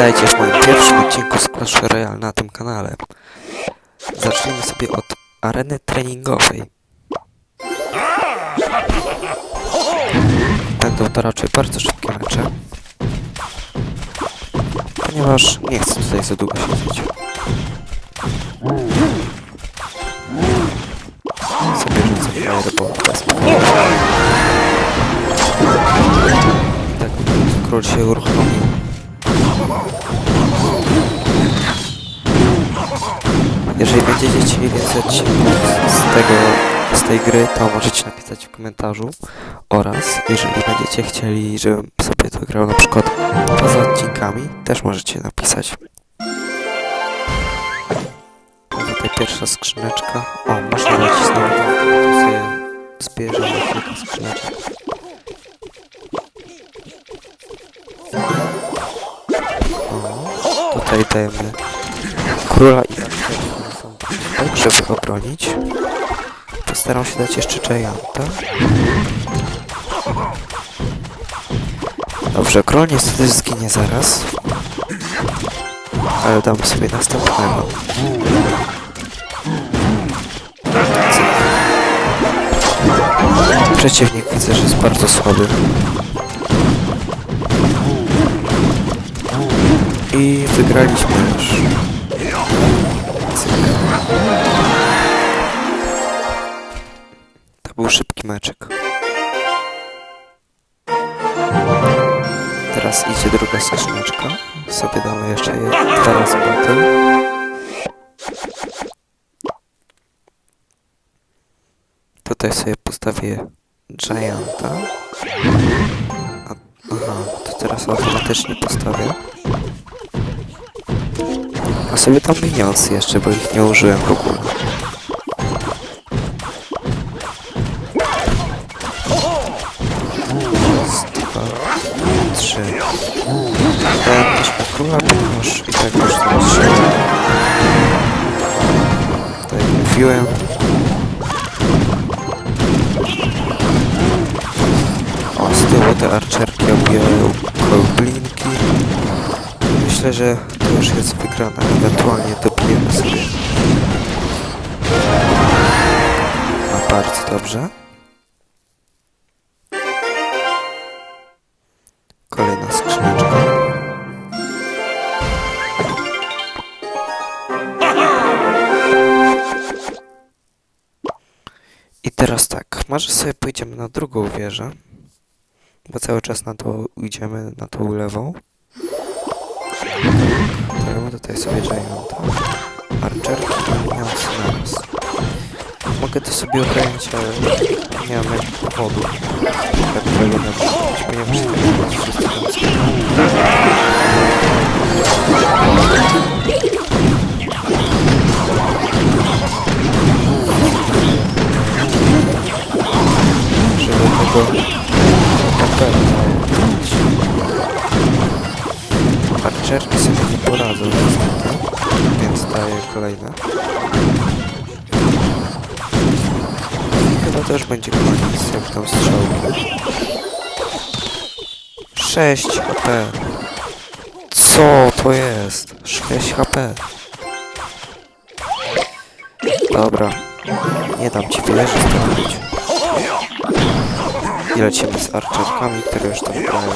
Witajcie w moim pierwszym odcinku z Clash Royale na tym kanale. Zacznijmy sobie od areny treningowej. Będą to raczej bardzo szybkie mecze. Ponieważ nie chcę tutaj za długo siedzieć. Sobie rzucę fireball bez. Tak, król się uruchomił. Jeżeli będziecie chcieli więcej odcinków z tego, z tej gry, to możecie napisać w komentarzu oraz jeżeli będziecie chcieli, żebym sobie to grał na przykład poza odcinkami, też możecie napisać. Tutaj pierwsza skrzyneczka. O, można znowu, to sobie zbierze na kilka skrzyneczek. O, tutaj dajemy króla i żeby go bronić. Postaram się dać jeszcze Gianta. Dobrze, król niestety zginie zaraz. Ale damy sobie następnego. Przeciwnik widzę, że jest bardzo słaby. I wygraliśmy już. Meczek. Teraz idzie druga skrzyneczka. Sobie damy jeszcze je dwa. Tutaj sobie postawię Gianta. Aha, to teraz automatycznie postawię. A sobie tam minionsy jeszcze, bo ich nie użyłem w ogóle. Króla, ponieważ i tak już tam strzeliłem. Tak jak mówiłem. O, z tyłu te archerki obijają koblinki. Myślę, że to już jest wygrane. Ewentualnie dobijemy sobie. No bardzo dobrze. Kolejna skrzyneczka. I teraz tak, może sobie pójdziemy na drugą wieżę, bo cały czas na to idziemy, na tą lewą. Dajemy tutaj sobie Gianta. Archerki i naraz. Mogę to sobie obronić, ale nie mamy powodu, dla którego zrobić, ponieważ wszyscy tam Archerki sobie nie poradzą niestety, więc daję kolejne. I chyba też będzie koniec, jak tam strzałki. 6 HP. Co to jest? 6 HP. Dobra. Nie dam ci zdobyć. I lecimy z archerkami, które już tam grają.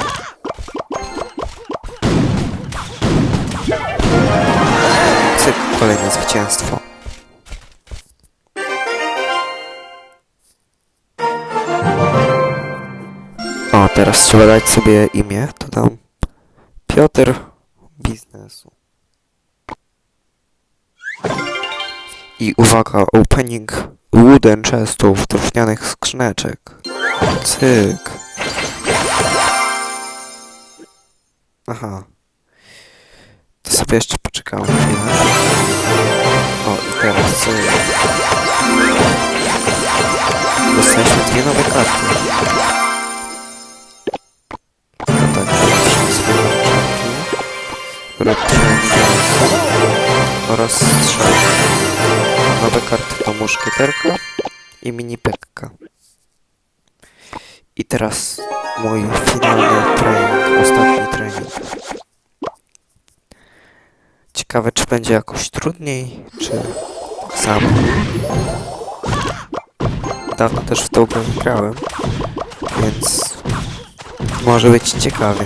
Cyk, kolejne zwycięstwo. O, teraz trzeba dać sobie imię. To dam Piotr Biznesu. I uwaga, opening wooden chestów, drewnianych skrzyneczek. Cyk. Aha. To sobie jeszcze poczekamy chwilę. O, i teraz co? Dostaliśmy dwie nowe karty. To tak, oraz strzał. Nowe karty to muszkieterka i mini pekka. I teraz mój finalny trening, ostatni trening. Czy będzie jakoś trudniej, czy tak? Dawno też w tą grę grałem, więc może być ciekawie.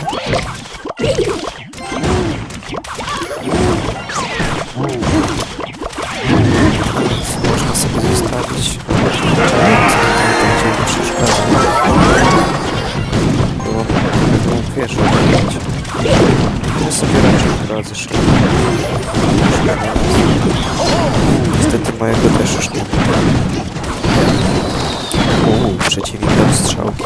Poradzę szybko. Niestety mojego też już nie ma. Uuu, przeciwnik dał strzałki.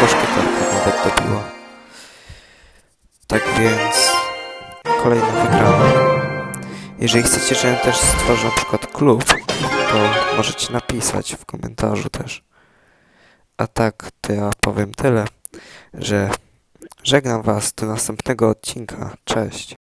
Muszkieterka nawet dobiła. Tak więc kolejna wygrana. Jeżeli chcecie, żebym też stworzył na przykład klub, to możecie napisać w komentarzu też. A tak, to ja powiem tyle, że żegnam Was do następnego odcinka. Cześć.